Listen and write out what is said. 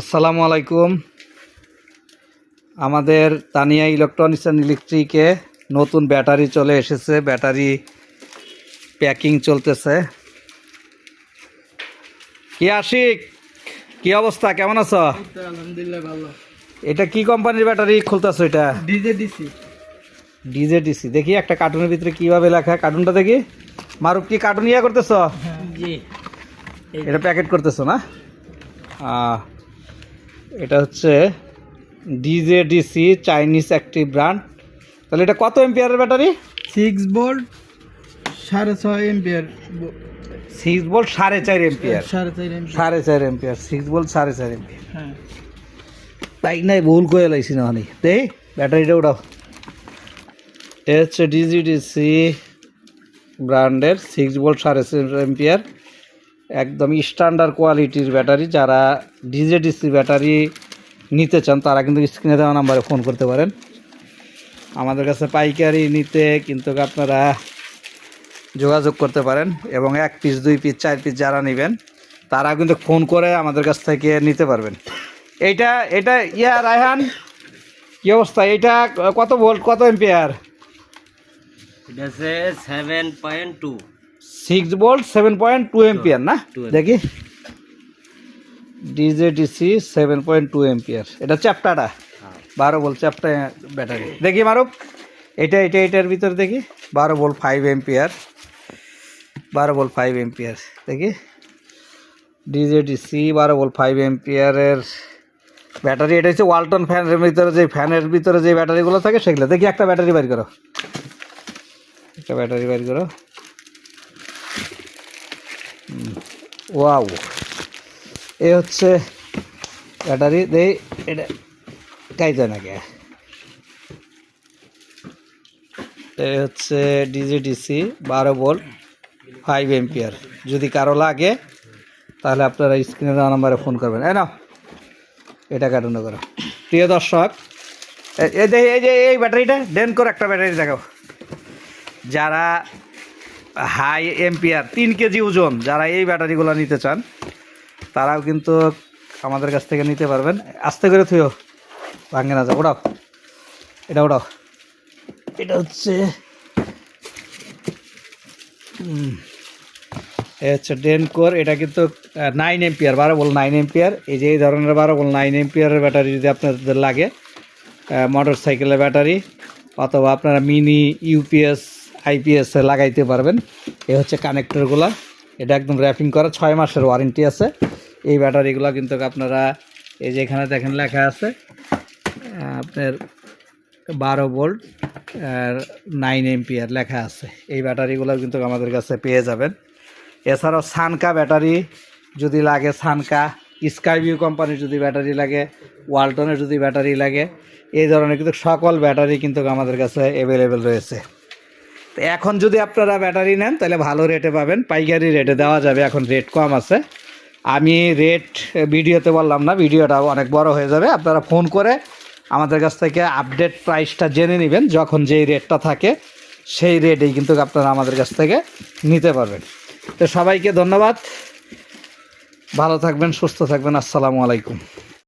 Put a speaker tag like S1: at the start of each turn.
S1: আসসালামু আলাইকুম। আমাদের তানিয়া ইলেকট্রনিক্স অ্যান্ড ইলেকট্রিকে নতুন ব্যাটারি চলে এসেছে। ব্যাটারি প্যাকিং চলতেছে। কি আশিক? কি অবস্থা? কেমন আছো?
S2: আলহামদুলিল্লাহ ভালো।
S1: এটা কি কোম্পানির ব্যাটারি খুলতেছো এটা?
S2: ডিজে দিছি
S1: ডিজে ডিসি। দেখি একটা কার্টুনের ভিতরে কীভাবে লেখা। কার্টুনটা দেখি। মারুফ কি কার্টুন ইয়া করতেছো?
S2: জি।
S1: এটা প্যাকেট করতেছো না? এটা হচ্ছে ডিজে ডিসি চাইনিজ একটি ব্র্যান্ড তাহলে এটা কত এমপিয়ারের ব্যাটারি?
S2: সিক্স ভোল্ট সাড়ে ছয় এম্পিয়ার।
S1: সিক্স ভোল্ট সাড়ে চার এমপিয়ার।
S2: সাড়ে চার এম্পিয়ার।
S1: সিক্স ভোল্ট সাড়ে চার এমপিয়ার।
S2: হ্যাঁ।
S1: তাই নাই ভুল করে লাইছি না অনেক দেই ব্যাটারিটা উঠাও। এ হচ্ছে ডিজিডিসি ব্র্যান্ডের সিক্স ভোল্ট সাড়ে চার এমপিয়ার। একদম স্ট্যান্ডার্ড কোয়ালিটির ব্যাটারি যারা ডিজিডিসি ব্যাটারি নিতে চান, তারা কিন্তু স্ক্রিনে দেওয়া নাম্বারে ফোন করতে পারেন। আমাদের কাছে পাইকারি নিতে কিন্তু আপনারা যোগাযোগ করতে পারেন এবং এক পিস দুই পিস চার পিস যারা নেবেন তারা কিন্তু ফোন করে আমাদের কাছ থেকে নিতে পারবেন। এইটা, এটা, ইয়া, রায়হান, কি অবস্থা? এইটা কত ভোল্ট কত এম্পিয়ার
S3: এটা seven point two
S1: six volt seven point two ampere না? দেখি। DJDC seven point two ampere এটা চ্যাপ্টাটা বারো ভোল্ট চ্যাপ্টা ব্যাটারি। দেখি মারুপ এটা এটা এটার ভিতরে দেখি। বারো ভোল্ট ফাইভ এম্পিয়ার বারো ভোল্ট ফাইভ এম্পিয়ার দেখি। ডিজেডিসি বারো ভোল্ট ফাইভ এম্পিয়ারের ব্যাটারি। এটা হচ্ছে ওয়ালটন ফ্যানের ভিতরে যে ফ্যানের ভিতরে যে ব্যাটারিগুলো থাকে সেগুলো। দেখি একটা ব্যাটারি বের করো। একটা ব্যাটারি বের করো। ওয়াও। এ হচ্ছে ব্যাটারি, দেই, এটা কাইতে নাকি এ হচ্ছে ডিজিডিসি বারো ভোল্ট ফাইভ এম্পিয়ার যদি কারও লাগে, তাহলে আপনারা স্ক্রিনে নাম্বারে ফোন করবেন। এই নাও, এটা কাটুন করো। প্রিয় দর্শক এই যে এই যে এই ব্যাটারিটা ডেন করে একটা ব্যাটারি দেখাও। যারা হাই এম্পিয়ার, তিন কেজি ওজন, যারা এই ব্যাটারিগুলো নিতে চান, তারাও কিন্তু আমাদের কাছ থেকে নিতে পারবেন। আস্তে করে থুയോ ভাঙে না যা ওড়াও, এটা ওড়াও। এটা হচ্ছে হচ্ছে ডেনকোর এটা কিন্তু নাইন এম্পিয়ার বারো বল নাইন এম্পিয়ার এই যে এই ধরনের বারো বল নাইন এম্পিয়ারের ব্যাটারি যদি আপনাদের লাগে মোটর সাইকেলের ব্যাটারি, অথবা আপনারা মিনি ইউপিএস আইপিএস লাগাইতে পারবেন। এই হচ্ছে কানেক্টরগুলো এটা একদম র্যাপিং করা, ছয় মাসের ওয়ারেন্টি আছে। এই ব্যাটারিগুলো কিন্তু আপনারা, এই যে এখানে দেখেন লেখা আছে আপনার বারো ভোল্ট আর নাইন এমপিয়ার লেখা আছে। এই ব্যাটারিগুলো কিন্তু আমাদের কাছে পেয়ে যাবেন। এছাড়াও সানকা ব্যাটারি যদি লাগে সানকা স্কাইভিউ কোম্পানির যদি ব্যাটারি লাগে ওয়ালটনের যদি ব্যাটারি লাগে, এই ধরনের কিন্তু সকল ব্যাটারি কিন্তু আমাদের কাছে অ্যাভেলেবেল রয়েছে। এখন যদি আপনারা ব্যাটারি নেন, তাহলে ভালো রেটে পাবেন। পাইকারি রেটে দেওয়া যাবে, এখন রেট কম আছে। আমি রেট ভিডিওতে বললাম না ভিডিওটা অনেক বড় হয়ে যাবে। আপনারা ফোন করে আমাদের কাছ থেকে আপডেট প্রাইসটা জেনে নেবেন, যখন যেই রেটটা থাকে, সেই রেটেই কিন্তু আপনারা আমাদের কাছ থেকে নিতে পারবেন। তো সবাইকে ধন্যবাদ। ভালো থাকবেন, সুস্থ থাকবেন। আসসালামু আলাইকুম।